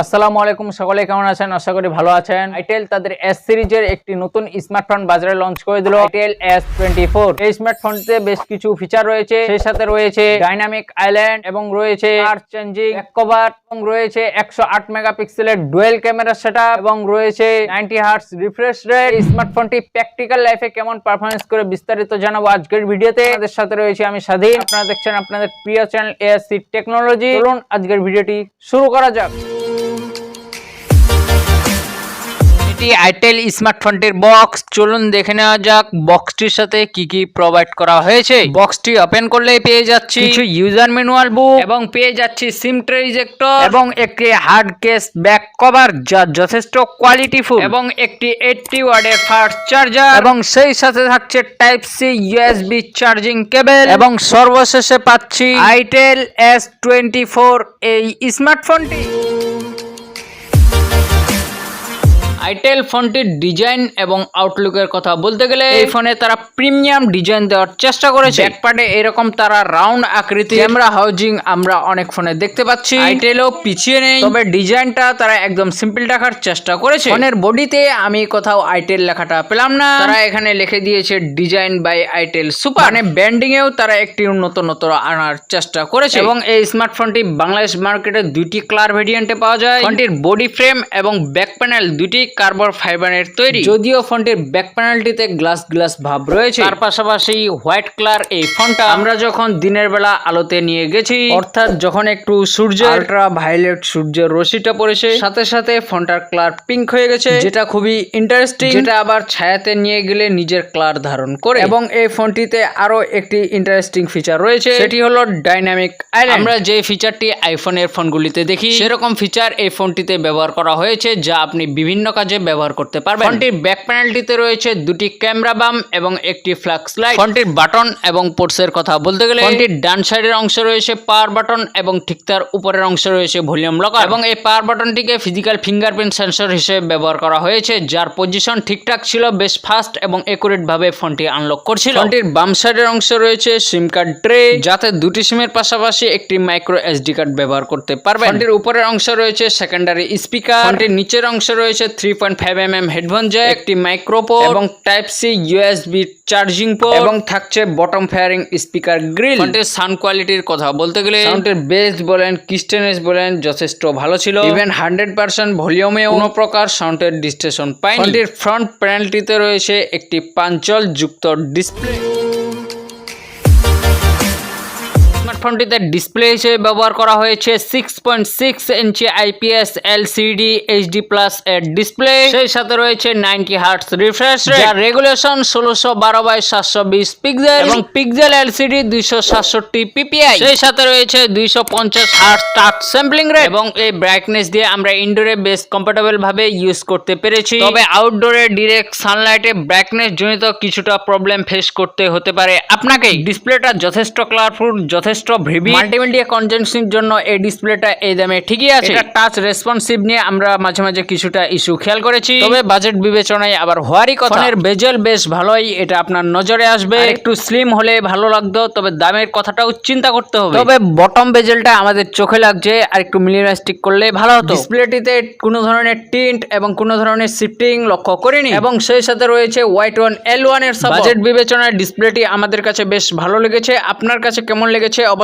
আসসালামু আলাইকুম, সকলে কেমন আছেন? আশা করি ভালো আছেন। আইটেল তাদের এস সিরিজের একটি নতুন স্মার্টফোন বাজারে লঞ্চ করে দিল আইটেল এস টোয়েন্টি ফোর এই স্মার্টফোনটিতে বেশ কিছু ফিচার রয়েছে, সেই সাথে রয়েছে ডাইনামিক আইল্যান্ড এবং রয়েছে কার চেঞ্জিং কভার এবং রয়েছে একশো আট মেগাপিক্সেলের ডুয়েল ক্যামেরা সেটআপ এবং রয়েছে নাইনটি হার্টস রিফ্রেশ রেট স্মার্টফোনটি প্র্যাকটিক্যাল লাইফে কেমন পারফরমেন্স করে বিস্তারিত জানাব আজকের ভিডিওতে। আমাদের সাথে রয়েছে আমি স্বাধীন। আপনারা দেখছেন আপনাদের প্রিয় চ্যানেল এএসসি টেকনোলজি চলুন আজকের ভিডিওটি শুরু করা যাক। এটি আইটেল স্মার্টফোনটির বক্স চলুন দেখে নেওয়া যাক বক্সটির সাথে কি কি প্রোভাইড করা হয়েছে। বক্সটি ওপেন করলেই পেয়ে যাচ্ছি কিছু ইউজার ম্যানুয়াল বুক এবং পেয়ে যাচ্ছি সিম ট্রে এবং একটি হার্ড কেস ব্যাক কভার যা যথেষ্ট কোয়ালিটি কোয়ালিটিফুল এবং একটি এইটটি ওয়ার্ডের ফাস্ট চার্জার এবং সেই সাথে থাকছে type C USB charging cable এবং সর্বশেষে পাচ্ছি আইটেল এস টোয়েন্টি ফোর এই স্মার্টফোনটি আইটেল ফোনটির ডিজাইন এবং আউটলুকের কথা বলতে গেলে এই ফোনে তারা প্রিমিয়াম ডিজাইন দেওয়ার চেষ্টা করেছে। ব্যাকপার্টে এরকম তারা রাউন্ড আকৃতি ক্যামেরা হাউজিং আমরা অনেক ফোনে দেখতে পাচ্ছি। আইটেলও পিছিয়ে নেই। তবে ডিজাইনটা তারা একদম সিম্পল রাখার চেষ্টা করেছে। ফোনের বডিতে আমি কোথাও আইটেল লেখাটা পেলাম না। তারা এখানে লিখে দিয়েছে ডিজাইন বাই আইটেল সুপার মানে ব্যান্ডিং এও তারা একটি নতুনত্ব আনার চেষ্টা করেছে। এবং এই স্মার্টফোনটি বাংলাদেশ মার্কেটে দুইটি কালার ভেরিয়েন্টে পাওয়া যায়। ফোনটির বডি ফ্রেম এবং ব্যাক প্যানেল দুটি কার্বন ফাইবারের তৈরি। যদিও ফোনটির ব্যাক প্যানেলটিতে গ্লাস গ্লাস ভাব রয়েছে। তার পাশাপাশি হোয়াইট কালার এই ফোনটা আমরা যখন দিনের বেলা আলোতে নিয়ে গেছি অর্থাৎ যখন একটু সূর্য আলট্রা ভায়োলেট সূর্যের রশ্মিটা পড়েছে সাথে সাথে ফোনটার কালার পিঙ্ক হয়ে গেছে। যেটা খুবই ইন্টারেস্টিং যেটা আবার ছায়াতে নিয়ে গেলে নিজের কালার ধারণ করে। এবং এই ফোনটিতে আরও একটি ইন্টারেস্টিং ফিচার রয়েছে। সেটি হলো ডাইনামিক আইল্যান্ড আমরা যে ফিচারটি আইফোনের ফোনগুলিতে দেখি সেরকম ফিচার এই ফোনটিতে ব্যবহার করা হয়েছে যা আপনি বিভিন্ন কাজে ব্যবহার করতে পারবেন। ফোনটির ব্যাক প্যানেলটিতে রয়েছে দুটি ক্যামেরা বাম এবং একটি ফ্ল্যাক্স লাইট। ফোনটির বাটন এবং পোর্টসের কথা বলতে গেলে ফোনটির ডান সাইডের অংশে রয়েছে পাওয়ার বাটন এবং ঠিক তার উপরের অংশে রয়েছে ভলিউম লকার। এবং এই পাওয়ার বাটনটিকে ফিজিক্যাল ফিঙ্গারপ্রিন্ট সেন্সর হিসেবে ব্যবহার করা হয়েছে যার পজিশন ঠিকঠাক ছিল বেশ ফাস্ট এবং একুরেট ভাবে ফোনটি আনলক করছিল। ফোনটির বাম সাইডের অংশে রয়েছে সিম কার্ড ট্রে যাতে দুটি সিমের পাশাপাশি একটি মাইক্রো এসডি কার্ড ব্যবহার করতে পারবেন। ফোনটির উপরের অংশে রয়েছে সেকেন্ডারি স্পিকার। ফোনটির নিচের অংশে রয়েছে three point five M M headphone jack একটি মাইক্রোপো এবং type C USB charging port এবং থাকছে বটম ফায়ারিং স্পিকার গ্রিল ফোনটির সাউন্ড কোয়ালিটির কথা বলতে গেলে সাউন্ডের বেস বলেন কিস্টেনেস বলেন যথেষ্ট ভালো ছিল। ইভেন হান্ড্রেড পার্সেন্ট ভলিউমে কোনো প্রকার সাউন্ডের ডিস্টেশন পাই ফোনটির ফ্রন্ট প্যানেলটিতে রয়েছে একটি পাঞ্চল যুক্ত ডিসপ্লে স্মার্টফোনটিতে ডিসপ্লে হিসেবে ব্যবহার করা হয়েছে six point six inch IPS LCD HD plus এর ডিসপ্লে সেই সাথে রয়েছে নাইনটি হার্টস রিফ্রেশ যার রেগুলেশন ষোলোশো বারো বাই সাতশো বিশ পিক্সেল এবং পিক্সেল এলসিডি দুইশো সাতষট্টি পিপিআই সেই সাথে রয়েছে দুইশো পঞ্চাশ হার্টস টাচ স্যাম্পলিং রেট এবং এই ব্রাইটনেস দিয়ে আমরা ইনডোরে বেশ কমফোর্টেবল ভাবে ইউজ করতে পেরেছি। তবে আউটডোরে ডিরেক্ট সানলাইটে ব্রাইটনেস জনিত কিছুটা প্রবলেম ফেস করতে হতে পারে। আপনাকে ডিসপ্লেটা যথেষ্ট কালারফুল যথেষ্ট ভিভি মাল্টিমিডিয়া কনজেনসির জন্য এই ডিসপ্লেটা এই দামে ঠিকই আছে। এটা টাচ রেসপন্সিভ নিয়ে আমরা মাঝে মাঝে কিছুটা ইস্যু খেয়াল করেছি। তবে বাজেট বিবেচনায় আবার হওয়ারই কথা। ফোনের বেজেল বেশ ভালোই এটা আপনার নজরে আসবে। একটু স্লিম হলে ভালো লাগতো তবে দামের কথাটাও চিন্তা করতে হবে। তবে বটম বেজেলটা আমাদের চোখে লাগছে আর একটু মিনিমাস্টিক করলে ভালো হতো। ডিসপ্লেটিতে কোনো ধরনের টিন্ট এবং কোনো ধরনের শিফটিং লক্ষ্য করিনি। এবং সেই সাথে রয়েছে হোয়াইট ওয়ান এল ওয়ানের বাজেট বিবেচনায় ডিসপ্লেটি আমাদের কাছে বেশ ভালো লেগেছে। আপনার কাছে কেমন লেগেছে? অবশ্যই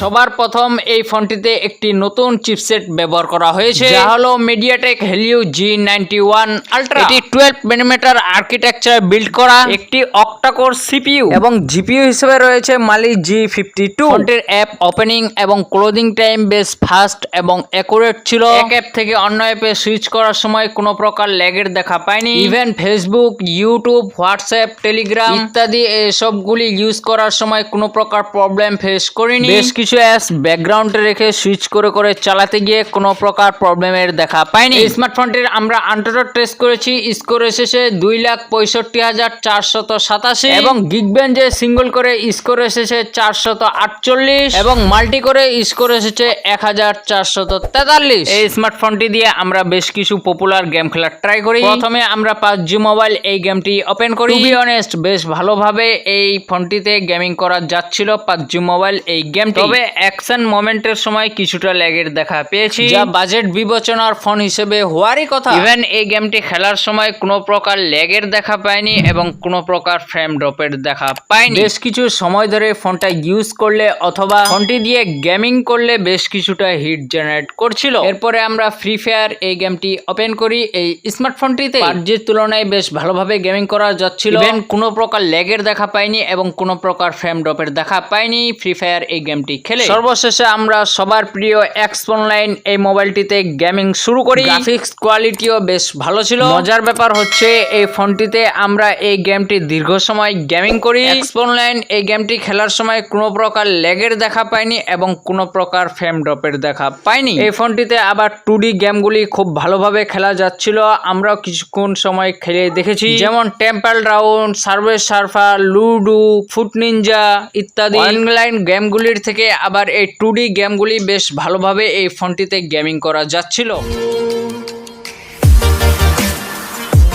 সবার প্রথম এই ফোনটিতে একটি নতুন চিপসেট ব্যবহার করা হয়েছে। যা হলো MediaTek Helio G ninety one ultra এটি টুয়েলভ মিলিমিটার আর্কিটেকচার বিল্ড করা। একটি অক্টাকোর সিপিইউ এবং জিপিইউ হিসেবে রয়েছে মালি জি ফিফটি টু ফোনটির অ্যাপ ওপেনিং এবং ক্লোজিং টাইম বেশ ফাস্ট এবং অ্যাকুরেট ছিল। এক অ্যাপ থেকে অন্য অ্যাপে সুইচ করার সময় কোনো প্রকার ল্যাগের দেখা পায়নি। Even Facebook YouTube WhatsApp Telegram ইত্যাদি এসবগুলি ইউজ করার সময় কোনো প্রকার প্রবলেম ফেস করিনি। বেশ কিছু অ্যাপস ব্যাকগ্রাউন্ডে রেখে সুইচ করে করে চালাতে গিয়ে কোনো প্রকার প্রবলেমের দেখা পাইনি। এই স্মার্টফোনটির আমরা আন্টারট টেস্ট করেছি। স্কোর এসেছে দুই লাখ পঁয়ষট্টি হাজার চারশত সাতাশি। এবং গিগবেঞ্জে সিঙ্গল করে স্কোর এসেছে চারশত আটচল্লিশ। এবং মাল্টি করে স্কোর এসেছে এক হাজার চারশত তেতাল্লিশ। এই স্মার্টফোনটি দিয়ে আমরা বেশ কিছু পপুলার গেম খেলার ট্রাই করি। প্রথমে আমরা পাবজি মোবাইল এই গেমটি ওপেন করি। অনেস্ট বেশ ভালোভাবে এই ফোনটিতে গেমিং করা যাচ্ছিল পাবজি মোবাইল এই গেমটি তবে তবে অ্যাকশন মোমেন্টের সময় কিছুটা ল্যাগের দেখা পেয়েছি। যা বাজেট বিবেচনার ফোন হিসেবে হওয়ারই কথা। ইভেন এই গেমটি খেলার সময় কোনো প্রকার ল্যাগের দেখা পায়নি এবং কোনো প্রকার ফ্রেম ড্রপের দেখা পাইনি বেশ কিছু সময় ধরে ফোনটা ইউজ করলে অথবা ফোনটি দিয়ে গেমিং করলে বেশ কিছুটা হিট জেনারেট করছিল। এরপরে আমরা ফ্রি ফায়ার এই গেমটি ওপেন করি এই স্মার্টফোনটিতে পাবজির তুলনায় বেশ ভালোভাবে গেমিং করা যাচ্ছিল। কোনো প্রকার ল্যাগের দেখা পাইনি এবং কোনো প্রকার ফ্রেম ড্রপের দেখা পাইনি ফ্রি ফায়ার এই গেমটি খেলে সর্বশেষে আমরা সবার প্রিয় এক্স অনলাইন এই মোবাইলটিতে গেমিং শুরু করি। গ্রাফিক্স কোয়ালিটিও বেশ ভালো ছিল। মজার ব্যাপার হচ্ছে এই ফোনটিতে আমরা এই গেমটি দীর্ঘ সময় গেমিং করি। এক্স অনলাইন এই গেমটি খেলার সময় কোনো প্রকার ল্যাগের দেখা পাইনি এবং কোনো প্রকার ফ্রেম ড্রপের দেখা পাইনি। এই ফোনটিতে আবার টু ডি গেমগুলি খুব ভালোভাবে খেলা যাচ্ছিল। আমরাও কিছুক্ষণ সময় খেলে দেখেছি। যেমন Temple Run Subway Surfer Ludo Fruit Ninja ইত্যাদি। অনলাইন গেমগুলির থেকে আবার এই টু গেমগুলি বেশ ভালোভাবে এই ফোনটিতে গেমিং করা যাচ্ছিল।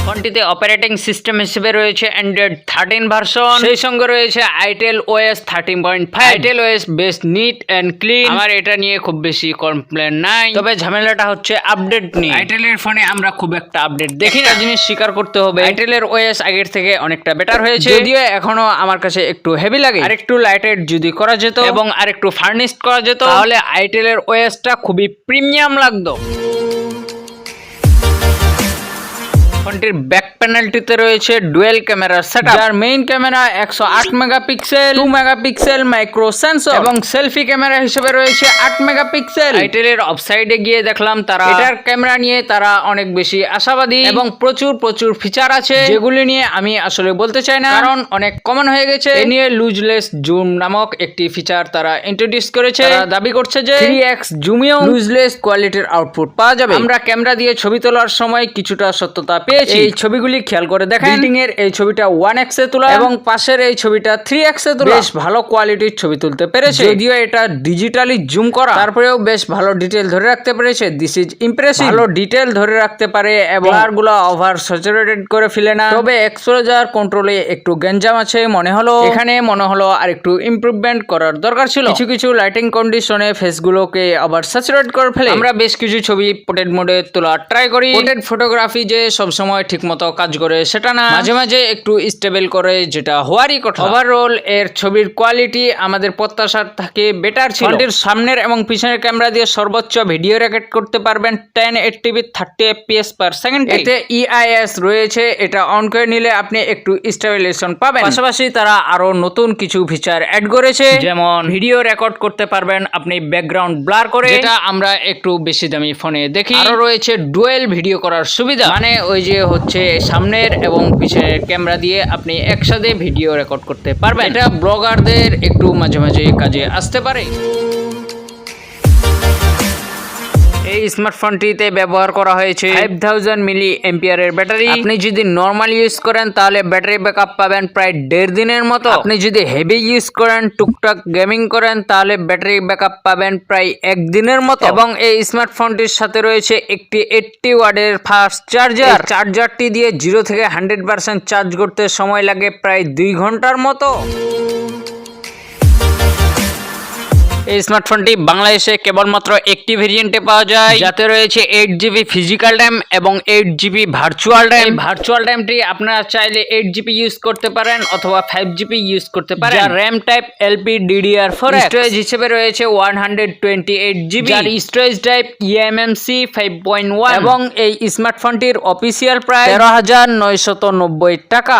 ফোনটিতে অপারেটিং সিস্টেম হিসেবে রয়েছে অ্যান্ড্রয়েড থার্টিন ভার্সন সেই সঙ্গে রয়েছে itel OS thirteen point five itel OS বেশ নিট অ্যান্ড ক্লিন আমার এটা নিয়ে খুব বেশি কমপ্লেন নাই। তবে ঝামেলাটা হচ্ছে আপডেট নিয়ে। আইটেলের ফোনে আমরা খুব একটা আপডেট দেখি না। জিনিস স্বীকার করতে হবে আইটেলের ওএস আগের থেকে অনেকটা বেটার হয়েছে। যদিও এখনও আমার কাছে একটু হেভি লাগে। আর একটু লাইটেড যদি করা যেত। এবং আর একটু ফার্নিশড করা যেত। তাহলে আইটেলের ওএসটা খুবই প্রিমিয়াম লাগতো। ফোনটির ব্যাক প্যানেলটিতে রয়েছে ডুয়েল ক্যামেরা সেটআপ যার মেইন ক্যামেরা একশো আট megapixel two megapixel micro sensor এবং সেলফি ক্যামেরা হিসেবে রয়েছে আট মেগাপিক্সেল আইটেলের অফসাইডে গিয়ে দেখলাম তারা এটার ক্যামেরা নিয়ে তারা অনেক বেশি আশাবাদী। এবং প্রচুর প্রচুর ফিচার আছে। যেগুলি নিয়ে আমি আসলে বলতে চাই না। কারণ অনেক কমন হয়ে গেছে। এ নিয়ে লুজলেস জুম নামক একটি ফিচার তারা ইন্ট্রোডিউস করেছে। তারা দাবি করছে যে থ্রি এক্স জুমিও লুজলেস কোয়ালিটির আউটপুট পাওয়া যাবে। আমরা ক্যামেরা দিয়ে ছবি তোলার সময় কিছুটা সত্যতা পেয়েছি। এই ছবিগুলি খেয়াল করে দেখেন। বিল্ডিং এর এই ছবিটা ওয়ান এক্স এ তোলা। এবং পাশের এই ছবিটা থ্রি এক্স এ তোলা। বেশ ভালো কোয়ালিটির ছবি তুলতে পেরেছে। যদিও এটা ডিজিটালি জুম করা। তারপরেও বেশ ভালো ডিটেল ধরে রাখতে পেরেছে। দিস ইজ ইমপ্রেসিভ ভালো ডিটেল ধরে রাখতে পারে। এবংগুলো ওভার স্যাচুরেটেড করে ফেলে না। তবে এক্সপোজার কন্ট্রোলে একটু গেঞ্জাম আছে মনে হলো। এখানে মনে হলো আর একটু ইমপ্রুভমেন্ট করার দরকার ছিল। কিছু কিছু লাইটিং কন্ডিশনে ফেসগুলোকে আবার স্যাচুরেট করে ফেলে। আমরা বেশ কিছু ছবি পোর্ট্রেট মোডে তোলার ট্রাই করি। পোর্ট্রেট ফটোগ্রাফি যে সবসময় ঠিক মতো কাজ করে সেটা না। মাঝে মাঝে একটু স্টেবল করে যেটা হওয়ারই কথা। ওভারঅল এর ছবির কোয়ালিটি আমাদের প্রত্যাশার থেকে বেটার ছিল। ফোনটির সামনের এবং পিছনের ক্যামেরা দিয়ে সর্বোচ্চ ভিডিও রেকর্ড করতে পারবেন ten eight TV thirty FPS per second এতে ইআইএস রয়েছে এটা অন করে নিলে আপনি একটু স্টেবিলাইজেশন পাবেন। পাশাপাশি তারা আরও নতুন কিছু ফিচার অ্যাড করেছে। যেমন ভিডিও রেকর্ড করতে পারবেন আপনি ব্যাকগ্রাউন্ড ব্লার করে। যেটা আমরা একটু বেশি দামি ফোনে দেখি। আরও রয়েছে ডুয়েল ভিডিও করার সুবিধা। মানে ওই যে হচ্ছে সামনের এবং পিছনের ক্যামেরা দিয়ে আপনি একসাথে ভিডিও রেকর্ড করতে পারবেন। এটা ব্লগারদের একটু মাঝে মাঝে কাজে আসতে পারে। এই স্মার্টফোনটিতে ব্যবহার করা হয়েছে ফাইভ থাউজেন্ড মিলি এম্পিয়ারের ব্যাটারি। আপনি যদি নর্মাল ইউজ করেন, তাহলে ব্যাটারি ব্যাকআপ পাবেন প্রায় দেড় দিনের মতো। আপনি যদি হেভি ইউজ করেন, টুকটাক গেমিং করেন, তাহলে ব্যাটারি ব্যাকআপ পাবেন প্রায় একদিনের মতো। এবং এই স্মার্টফোনটির সাথে রয়েছে একটি এইটটি ওয়ার্ডের ফাস্ট চার্জার চার্জারটি দিয়ে জিরো থেকে হান্ড্রেড পার্সেন্ট চার্জ করতে সময় লাগে প্রায় দুই ঘণ্টার মতো। এই স্মার্টফোনটি বাংলাদেশে কেবলমাত্র একটি ভেরিয়েন্টে পাওয়া যায়। যাতে রয়েছে এইট জিবি ফিজিক্যাল র্যাম এবং eight GB virtual RAM virtual র্যামটি আপনারা চাইলে এইট জিবি ইউজ করতে পারেন অথবা ফাইভ জিবি ইউজ করতে পারেন। RAM type LP DDR four storage হিসেবে রয়েছে one hundred twenty eight GB যার storage type eMMC five point one এবং এই স্মার্টফোনটির অফিসিয়াল প্রায় তেরো হাজার নয়শত নব্বই টাকা।